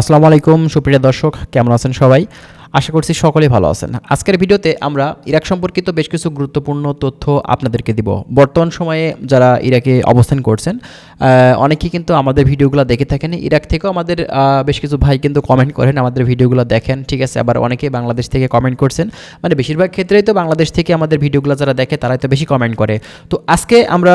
আসসালামু আলাইকুম সুপ্রিয় দর্শক কেমন আছেন সবাই? আশা করছি সকলেই ভালো আছেন। আজকের ভিডিওতে আমরা ইরাক সম্পর্কিত বেশ কিছু গুরুত্বপূর্ণ তথ্য আপনাদেরকে দিব। বর্তমান সময়ে যারা ইরাকে অবস্থান করছেন অনেকেই কিন্তু আমাদের ভিডিওগুলো দেখে থাকেন। ইরাক থেকেও আমাদের বেশ কিছু ভাই কিন্তু কমেন্ট করেন, আমাদের ভিডিওগুলো দেখেন, ঠিক আছে? আবার অনেকেই বাংলাদেশ থেকে কমেন্ট করছেন। মানে বেশিরভাগ ক্ষেত্রেই তো বাংলাদেশ থেকে আমাদের ভিডিওগুলো যারা দেখে, তারাই তো বেশি কমেন্ট করে। তো আজকে আমরা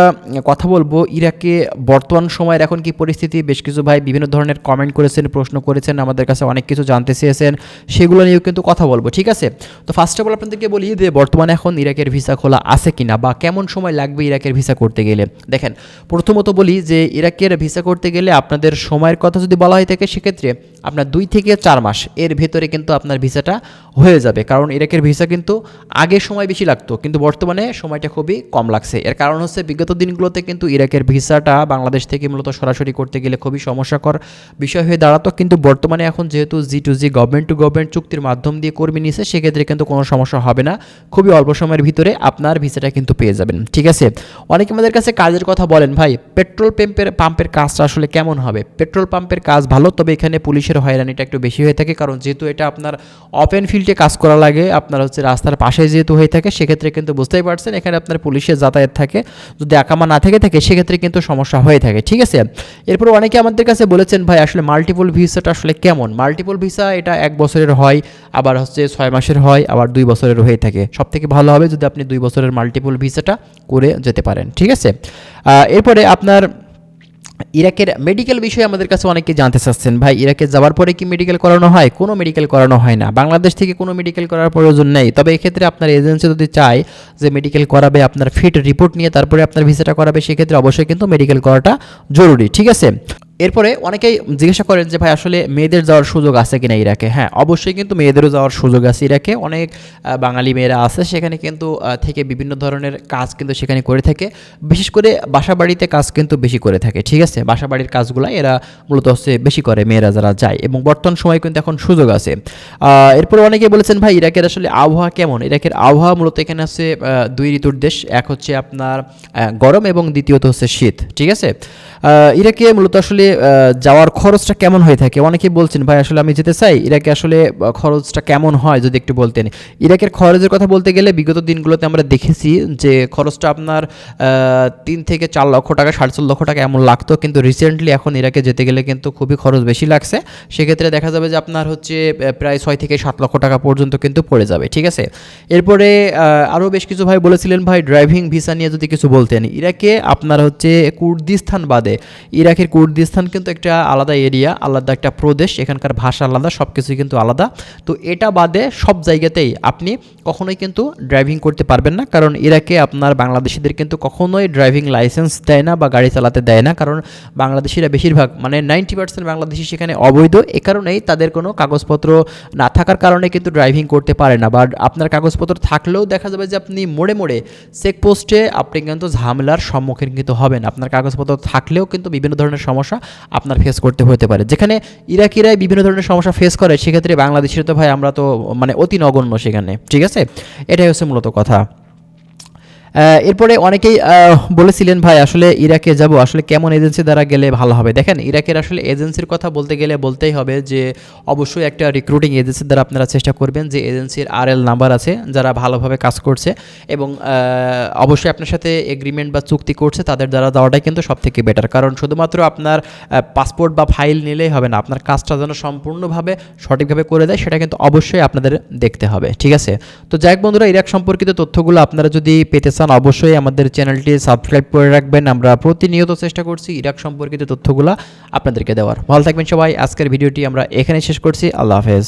কথা বলব ইরাকে বর্তমান সময়ের এখন কি পরিস্থিতি? বেশ কিছু ভাই বিভিন্ন ধরনের কমেন্ট করেছেন, প্রশ্ন করেছেন, আমাদের কাছে অনেক কিছু জানতে চেয়েছেন। সেগুলো নিয়েও কিন্তু কথা বলব, ঠিক আছে? তো ফার্স্ট অফ অল আপনাদেরকে বলি যে, বর্তমানে এখন ইরাকের ভিসা খোলা আছে কিনা বা কেমন সময় লাগবে ইরাকের ভিসা করতে গেলে? দেখেন, প্রথমত বলি যে, ইরাকের ভিসা করতে গেলে আপনাদের সময়ের কথা যদি বলা হয় থাকে, সেক্ষেত্রে আপনার দুই থেকে চার মাস এর ভেতরে কিন্তু আপনার ভিসাটা হয়ে যাবে। কারণ ইরাকের ভিসা কিন্তু আগে সময় বেশি লাগতো, কিন্তু বর্তমানে সময়টা খুবই কম লাগছে। এর কারণ হচ্ছে, বিগত দিনগুলোতে কিন্তু ইরাকের ভিসাটা বাংলাদেশ থেকে মূলত সরাসরি করতে গেলে খুবই সমস্যাকর বিষয় হয়ে দাঁড়াতো। কিন্তু বর্তমানে এখন যেহেতু G to G government to government চুক্তির মাধ্যম দিয়ে কর্মী নিয়েছে সেক্ষেত্রে কিন্তু কোনো সমস্যা হবে না। খুবই অল্প সময়ের ভিতরে আপনার ভিসাটা কিন্তু পেয়ে যাবেন, ঠিক আছে? অনেকে আমাদের কাছে কাজের কথা বলেন, ভাই, পেট্রোল পাম্পের পাম্পের কাজটা আসলে কেমন হবে? পেট্রোল পাম্পের কাজ ভালো, তবে এখানে পুলিশের হয়রানিটা একটু বেশি হয়ে থাকে, কারণ যেহেতু এটা আপনার ওপেন ফিল্ডে কাজ করা লাগে, আপনার হচ্ছে রাস্তার পাশে যেহেতু হয়ে থাকে, সেক্ষেত্রে কিন্তু বুঝতেই পারছেন, এখানে আপনার পুলিশের যাতায়াত থাকে। যদি একামা না থেকে থাকে, সেক্ষেত্রে কিন্তু সমস্যা হয়ে থাকে, ঠিক আছে? এরপর অনেকে আমাদের কাছে বলেছেন, ভাই, আসলে মাল্টিপল ভিসাটা আসলে কেমন? মাল্টিপল ভিসা এটা এক বছরের হয় আবার হচ্ছে ছয় মাসের হয়, আবার দুই বছরের হয়ে থাকে। সব থেকে ভালো হবে যদি আপনি দুই বছরের মাল্টিপল ভিসাটা করে যেতে পারেন, ঠিক আছে? এরপরে আপনার ইরাকের মেডিকেল বিষয়ে আমাদের কাছে অনেকে জানতে চাচ্ছেন, ভাই, ইরাকে যাওয়ার পরে কি মেডিকেল করানো হয়? কোনো মেডিকেল করানো হয় না। বাংলাদেশ থেকে কোনো মেডিকেল করার প্রয়োজন নেই। তবে এক্ষেত্রে আপনার এজেন্সি যদি চায় যে মেডিকেল করাবে, আপনার ফিট রিপোর্ট নিয়ে তারপরে আপনার ভিসাটা করাবে, সেক্ষেত্রে অবশ্যই কিন্তু মেডিকেল করাটা জরুরি, ঠিক আছে? এরপরে অনেকেই জিজ্ঞাসা করেন যে ভাই, আসলে মেয়েদের যাওয়ার সুযোগ আছে কিনা ইরাকে? হ্যাঁ অবশ্যই কিন্তু মেয়েদেরও যাওয়ার সুযোগ আছে ইরাকে। অনেক বাঙালি মেয়েরা আছে সেখানে কিন্তু থেকে বিভিন্ন ধরনের কাজ কিন্তু সেখানে করে থাকে। বিশেষ করে বাসা বাড়িতে কাজ কিন্তু বেশি করে থাকে, ঠিক আছে? বাসা বাড়ির কাজগুলো এরা মূলত হচ্ছে বেশি করে মেয়েরা যারা যায় এবং বর্তমান সময় কিন্তু এখন সুযোগ আছে। এরপরে অনেকে বলেছেন, ভাই, ইরাকের আসলে আবহাওয়া কেমন? ইরাকের আবহাওয়া মূলত এখানে আছে দুই ঋতুর দেশ, এক হচ্ছে আপনার গরম এবং দ্বিতীয়ত হচ্ছে শীত, ঠিক আছে? ইরাকে মূলত আসলে যাওয়ার খরচটা কেমন হয়ে থাকে? অনেকেই বলছেন, ভাই, আসলে আমি যেতে চাই, ইরাকে আসলে খরচটা কেমন হয়? যদি একটু বলতেন। ইরাকের খরচের কথা বলতে গেলে বিগত দিনগুলোতে আমরা দেখেছি যে খরচটা আপনার তিন থেকে চার লক্ষ টাকা, সাড়ে চার লক্ষ টাকা এমন লাগতো। কিন্তু রিসেন্টলি এখন ইরাকে যেতে গেলে কিন্তু খুবই খরচ বেশি লাগছে। সেক্ষেত্রে দেখা যাবে যে আপনার হচ্ছে প্রায় ছয় থেকে সাত লক্ষ টাকা পর্যন্ত কিন্তু পড়ে যাবে, ঠিক আছে? এরপরে আরও বেশ কিছু ভাই বলেছিলেন, ভাই ড্রাইভিং ভিসা নিয়ে যদি কিছু বলতেন, ইরাকে আপনার হচ্ছে কুর্দিস্তান বাদে, ইরাকের কুর্দিস্তান কিন্তু একটা আলাদা এরিয়া আলাদা একটা প্রদেশ, এখানকার ভাষা আলাদা সব কিছুই কিন্তু আলাদা। তো এটা বাদে সব জায়গাতেই আপনি কখনোই কিন্তু ড্রাইভিং করতে পারবেন না, কারণ ইরাকে আপনার বাংলাদেশিদের কিন্তু কখনোই ড্রাইভিং লাইসেন্স দেয় না বা গাড়ি চালাতে দেয় না, কারণ বাংলাদেশিরা বেশিরভাগ মানে নাইনটি পার্সেন্ট বাংলাদেশি সেখানে অবৈধ। এ কারণেই তাদের কোনো কাগজপত্র না থাকার কারণে কিন্তু ড্রাইভিং করতে পারে না, বা আপনার কাগজপত্র থাকলেও দেখা যাবে যে আপনি মোড়ে মোড়ে চেকপোস্টে আপনি কিন্তু ঝামেলার সম্মুখীন কিন্তু হবেন। আপনার কাগজপত্র থাকলেও কিন্তু বিভিন্ন ধরনের সমস্যা আপনার ফেস করতে হতে পারে। যেখানে ইরাকিরাই বিভিন্ন ধরনের সমস্যা ফেস করে, সেক্ষেত্রে বাংলাদেশের তো ভাই আমরা তো মানে অতি নগণ্য সেখানে। ঠিক আছে? এটাই হচ্ছে মূলত কথা। এরপরে অনেকেই বলেছিলেন, ভাই, আসলে ইরাকে যাব, আসলে কেমন এজেন্সি দ্বারা গেলে ভালো হবে? দেখেন, ইরাকের আসলে এজেন্সির কথা বলতে গেলে বলতেই হবে যে, অবশ্যই একটা রিক্রুটিং এজেন্সির দ্বারা আপনারা চেষ্টা করবেন যে এজেন্সির আর এল নাম্বার আছে, যারা ভালোভাবে কাজ করছে এবং অবশ্যই আপনার সাথে এগ্রিমেন্ট বা চুক্তি করছে, তাদের দ্বারা দেওয়াটাই কিন্তু সব থেকে বেটার কারণ শুধুমাত্র আপনার পাসপোর্ট বা ফাইল নিলেই হবে না, আপনার কাজটা যেন সম্পূর্ণভাবে সঠিকভাবে করে দেয়, সেটা কিন্তু অবশ্যই আপনাদের দেখতে হবে, ঠিক আছে? তো যাই বন্ধুরা, ইরাক সম্পর্কিত তথ্যগুলো আপনারা যদি পেতে চান অবশ্যই আমাদের চ্যানেলটি সাবস্ক্রাইব করে রাখবেন। আমরা প্রতিনিয়ত চেষ্টা করছি ইরাক সম্পর্কিত তথ্যগুলো আপনাদেরকে দেওয়ার। ভালো থাকবেন সবাই। আজকের ভিডিওটি আমরা এখানে শেষ করছি। আল্লাহ হাফেজ।